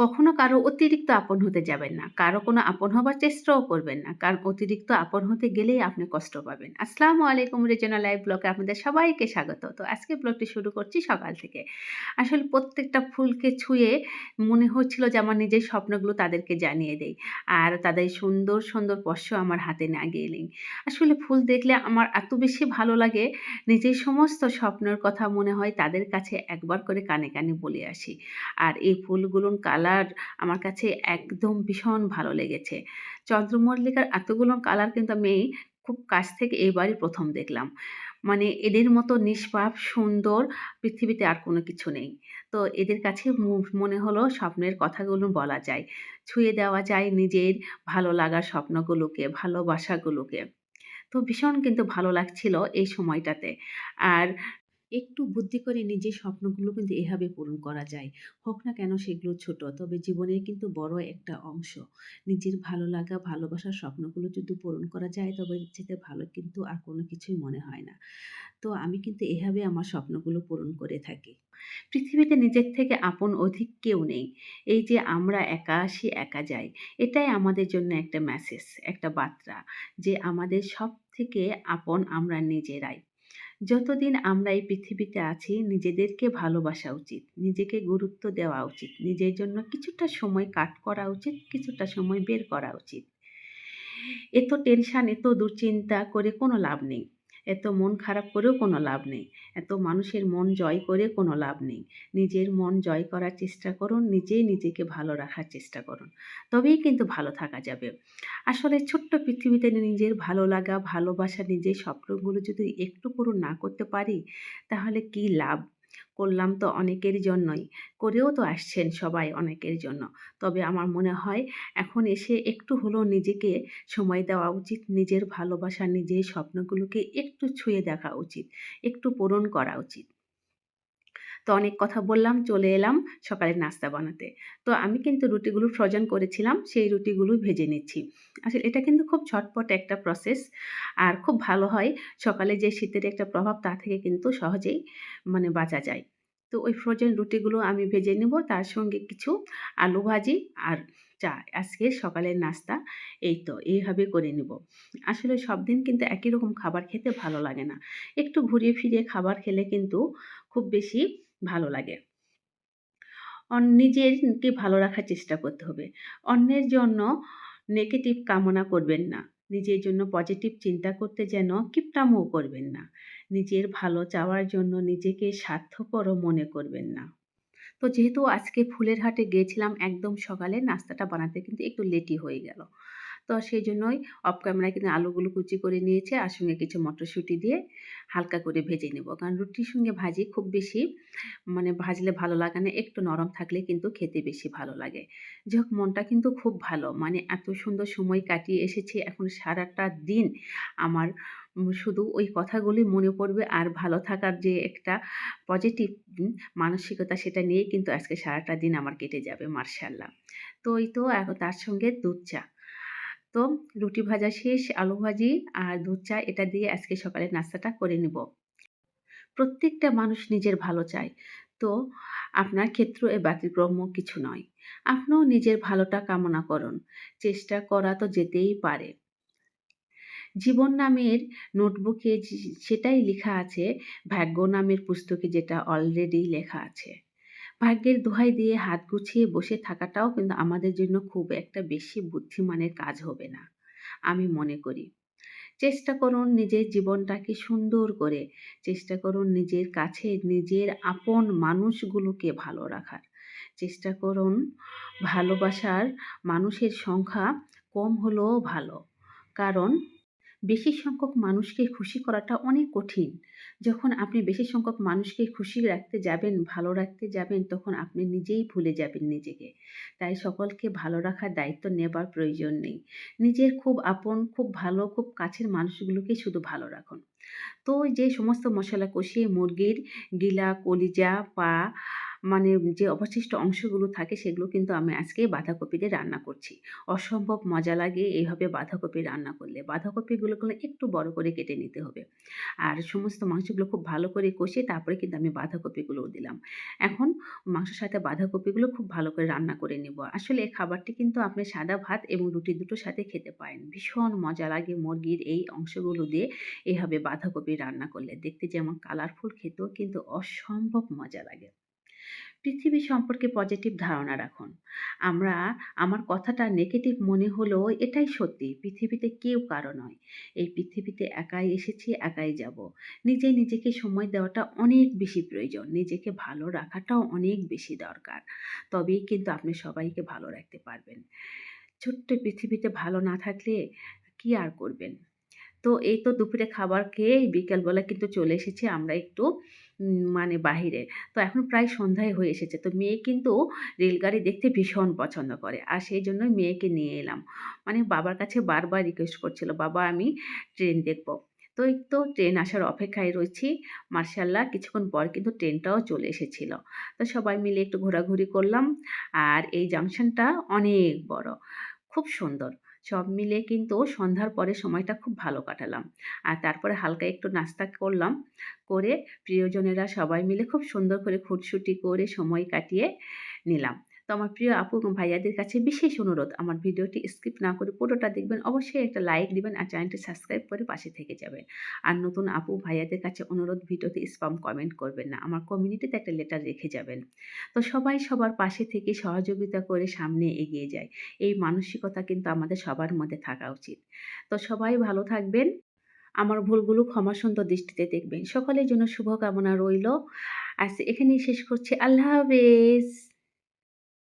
কখনো কারও অতিরিক্ত আপন হতে যাবেন না। কারও কোনো আপন হবার চেষ্টাও করবেন না। কারণ অতিরিক্ত আপন হতে গেলেই আপনি কষ্ট পাবেন। আসসালামু আলাইকুম রিজনাল লাইভ ব্লগে আপনাদের সবাইকে স্বাগত। তো আজকে ব্লগটি শুরু করছি সকাল থেকে। আসলে প্রত্যেকটা ফুলকে ছুঁয়ে মনে হচ্ছিল যে আমার নিজের স্বপ্নগুলো তাদেরকে জানিয়ে দেই। আর তাদের সুন্দর, সুন্দর স্পর্শ আমার হাতে লাগিয়ে নিই। আসলে ফুল দেখলে আমার এত বেশি ভালো লাগে, নিজের সমস্ত স্বপ্নের কথা মনে হয় তাদের কাছে একবার করে কানে, কানে বলে আসি। আর এই ফুলগুলোর কালার কালার আমার কাছে একদম ভীষণ ভালো লেগেছে। চন্দ্রমল্লিকার এতগুলো কালার কিন্তু আমি খুব কাছ থেকে এবারই প্রথম দেখলাম। মানে এদের মতো নিষ্পাপ সুন্দর পৃথিবীতে আর কোনো কিছু নেই। তো এদের কাছে মনে হলো স্বপ্নের কথাগুলো বলা যায়। ছুঁয়ে দেওয়া যায় নিজের ভালো লাগার স্বপ্নগুলোকে, ভালোবাসাগুলোকে। তো ভীষণ কিন্তু ভালো লাগছিল এই সময়টাতে। আর একটু বুদ্ধি করে নিজের স্বপ্নগুলো কিন্তু এভাবে পূরণ করা যায়। হোক না কেন সেগুলো ছোট, তবে জীবনের কিন্তু বড় একটা অংশ। নিজের ভালো লাগা, ভালোবাসার স্বপ্নগুলো যদি পূরণ করা যায়, তবে চাইতে ভালো কিন্তু আর কোনো কিছুই মনে হয় না। তো আমি কিন্তু এভাবে আমার স্বপ্নগুলো পূরণ করে থাকি। পৃথিবীতে নিজের থেকে আপন অধিক কেউ নেই। এই যে আমরা একা আসি, একা যাই। এটাই আমাদের জন্য একটা মেসেজ, একটা বার্তা যে আমাদের সব থেকে আপন আমরা নিজেরাই। যতদিন আমরা এই পৃথিবীতে আছি, নিজেদেরকে ভালোবাসা উচিত, নিজেকে গুরুত্ব দেওয়া উচিত, নিজের জন্য কিছুটা সময় কাট করা উচিত, কিছুটা সময় বের করা উচিত। এত টেনশান, এত দুশ্চিন্তা করে কোনো লাভ নেই। এত মন খারাপ করেও কোনো লাভ নেই। এত মানুষের মন জয় করে কোনো লাভ নেই। নিজের মন জয় করার চেষ্টা করুন, নিজেই নিজেকে ভালো রাখার চেষ্টা করুন। তবেই কিন্তু ভালো থাকা যাবে। আসলে ছোট্ট পৃথিবীতে নিজের ভালো লাগা, ভালোবাসা, নিজের স্বপ্নগুলো যদি একটু পূরণ না করতে পারি, তাহলে কি লাভ? করলাম তো অনেকের জন্যই। করেও তো আসছেন সবাই অনেকের জন্য। তবে আমার মনে হয় এখন এসে একটু হলেও নিজেকে সময় দেওয়া উচিত, নিজের ভালোবাসা, নিজের স্বপ্নগুলোকে একটু ছুঁয়ে দেখা উচিত, একটু পূরণ করা উচিত। তো অনেক কথা বললাম, চলে এলাম সকালের নাস্তা বানাতে। তো আমি কিন্তু রুটিগুলো ফ্রোজেন করেছিলাম, সেই রুটিগুলো ভেজে নিচ্ছি। আসলে এটা কিন্তু খুব ঝটপট একটা প্রসেস, আর খুব ভালো হয় সকালে যে শীতের একটা প্রভাব তা থেকে কিন্তু সহজেই মানে বাঁচা যায়। তো ওই ফ্রোজেন রুটিগুলো আমি ভেজে নেব। তার সঙ্গে কিছু আলু ভাজি আর চা। আজকে সকালের নাস্তা। এই তো, এইভাবে করে নেব। আসলে সব দিন কিন্তু একই রকম খাবার খেতে ভালো লাগে না। একটু ঘুরিয়ে ফিরিয়ে খাবার খেলে কিন্তু খুব বেশি ভালো লাগে। নিজেরকে ভালো রাখার চেষ্টা করতে হবে। অন্যের জন্য নেগেটিভ কামনা করবেন না। নিজের জন্য পজিটিভ চিন্তা করতে যেন কিপটামও করবেন না। নিজের ভালো চাওয়ার জন্য নিজেকে স্বার্থপরও মনে করবেন না। তো যেহেতু আজকে ফুলের হাটে গিয়েছিলাম, একদম সকালে নাস্তাটা বানাতে কিন্তু একটু লেটই হয়ে গেল। তো সেই জন্যই অফ ক্যামেরায় কিন্তু আলুগুলো কুচি করে নিয়েছে আর সঙ্গে কিছু মটরশুঁটি দিয়ে হালকা করে ভেজে নেব। কারণ রুটির সঙ্গে ভাজি খুব বেশি মানে ভাজলে ভালো লাগে না, একটু নরম থাকলে কিন্তু খেতে বেশি ভালো লাগে। যাই মনটা কিন্তু খুব ভালো। মানে এত সুন্দর সময় কাটিয়ে এসেছি, এখন সারাটা দিন আমার শুধু ওই কথাগুলি মনে পড়বে আর ভালো থাকার যে একটা পজিটিভ মানসিকতা সেটা নিয়েই কিন্তু আজকে সারাটা দিন আমার কেটে যাবে, মার্শাল্লাহ। তো ওই তো তার সঙ্গে দুধ চা। তো রুটি ভাজা শেষ, আলু ভাজি আর দুধ চা, এটা দিয়ে আজকে সকালে নাস্তাটা করে নিব। প্রত্যেকটা মানুষ নিজের ভালো চায়। তো আপনার ক্ষেত্র এ ব্যতিক্রম কিছু নয়। আপনিও নিজের ভালোটা কামনা করুন। চেষ্টা করা তো যেতেই পারে। জীবন নামের নোটবুকে সেটাই লেখা আছে। ভাগ্য নামের পুস্তকে যেটা অলরেডি লেখা আছে। ভাগ্যের দোহাই দিয়ে হাত গুছিয়ে বসে থাকাটাও কিন্তু আমাদের জন্য খুব একটা বেশি বুদ্ধিমানের কাজ হবে না, আমি মনে করি। চেষ্টা করুন নিজের জীবনটাকে সুন্দর করে, চেষ্টা করুন নিজের কাছে নিজের আপন মানুষগুলোকে ভালো রাখার। চেষ্টা করুন ভালোবাসার মানুষের সংখ্যা কম হলেও ভালো, কারণ বেশি সংখ্যক মানুষকে খুশি করাটা অনেক কঠিন। যখন আপনি বেশি সংখ্যক মানুষকে খুশি রাখতে যাবেন, ভালো রাখতে যাবেন, তখন আপনি নিজেই ভুলে যাবেন নিজেকে। তাই সকলকে ভালো রাখার দায়িত্ব নেবার প্রয়োজন নেই। নিজের খুব আপন, খুব ভালো, খুব কাছের মানুষগুলোকে শুধু ভালো রাখুন। তো যে সমস্ত মশলা কষিয়ে মুরগির গিলা, কলিজা, পা মানে যে অবশিষ্ট অংশগুলো থাকে সেগুলো কিন্তু আমি আজকে বাঁধাকপি দিয়ে রান্না করছি। অসম্ভব মজা লাগে এইভাবে বাঁধাকপি রান্না করলে। বাঁধাকপিগুলোকে একটু বড় করে কেটে নিতে হবে। আর সমস্ত মাংসগুলো খুব ভালো করে কষিয়ে তারপরে কিন্তু আমি বাঁধাকপিগুলোও দিলাম। এখন মাংসের সাথে বাঁধাকপিগুলো খুব ভালো করে রান্না করে নেব। আসলে এই খাবারটি কিন্তু আপনি সাদা ভাত এবং রুটি দুটোর সাথে খেতে পারেন। ভীষণ মজা লাগে মুরগির এই অংশগুলো দিয়ে এভাবে বাঁধাকপি রান্না করলে। দেখতে যেমন কালারফুল খেতেও কিন্তু অসম্ভব মজা লাগে। পৃথিবী সম্পর্কে পজিটিভ ধারণা রাখুন। আমরা আমার কথাটা নেগেটিভ মনে হলেও এটাই সত্যি। পৃথিবীতে কেউ কারও নয়। এই পৃথিবীতে একাই এসেছি, একাই যাব। নিজে নিজেকে সময় দেওয়াটা অনেক বেশি প্রয়োজন। নিজেকে ভালো রাখাটাও অনেক বেশি দরকার। তবেই কিন্তু আপনি সবাইকে ভালো রাখতে পারবেন। ছোট্ট পৃথিবীতে ভালো না থাকলে কি আর করবেন? তো এই তো দুপুরে খাবার খেয়ে বিকেলবেলা কিন্তু চলে এসেছি আমরা একটু মানে বাহিরে। তো এখন প্রায় সন্ধ্যায় হয়ে এসেছে। তো মেয়ে কিন্তু রেলগাড়ি দেখতে ভীষণ পছন্দ করে। আর সেইজন্যই মেয়েকে নিয়ে এলাম। মানে বাবার কাছে বারবার রিকোয়েস্ট করছিল, "বাবা আমি ট্রেন দেখব।" তো এই তো ট্রেন আসার অপেক্ষায় রয়েছি। মার্শাল্লাহ কিছুক্ষণ পর কিন্তু ট্রেনটাও চলে এসেছিল। তো সবাই মিলে একটু ঘোরাঘুরি করলাম। আর এই জাংশনটা অনেক বড়। খুব সুন্দর। সব মিলে কিন্তু সন্ধ্যার পরে সময়টা খুব ভালো কাটালাম। আর তারপরে হালকা একটু নাস্তা করলাম। করে প্রিয়জনেরা সবাই মিলে খুব সুন্দর করে খুঁটসুটি করে সময় কাটিয়ে নিলাম। তো আমার প্রিয় আপু এবং ভাইয়াদের কাছে বিশেষ অনুরোধ, আমার ভিডিওটি স্কিপ না করে পুরোটা দেখবেন। অবশ্যই একটা লাইক দিবেন আর চ্যানেলটি সাবস্ক্রাইব করে পাশে থেকে যাবেন। আর নতুন আপু ভাইয়াদের কাছে অনুরোধ, ভিডিওতে স্পাম কমেন্ট করবেন না। আমার কমিউনিটিতে একটা লেটার রেখে যাবেন। তো সবাই সবার পাশে থেকে সহযোগিতা করে সামনে এগিয়ে যায়। এই মানসিকতা কিন্তু আমাদের সবার মধ্যে থাকা উচিত। তো সবাই ভালো থাকবেন। আমার ভুলগুলো ক্ষমা ক্ষমাসুন্দর দৃষ্টিতে দেখবেন। সকলের জন্য শুভকামনা রইল। আজ এখানেই শেষ করছি। আল্লাহ হাফেজ।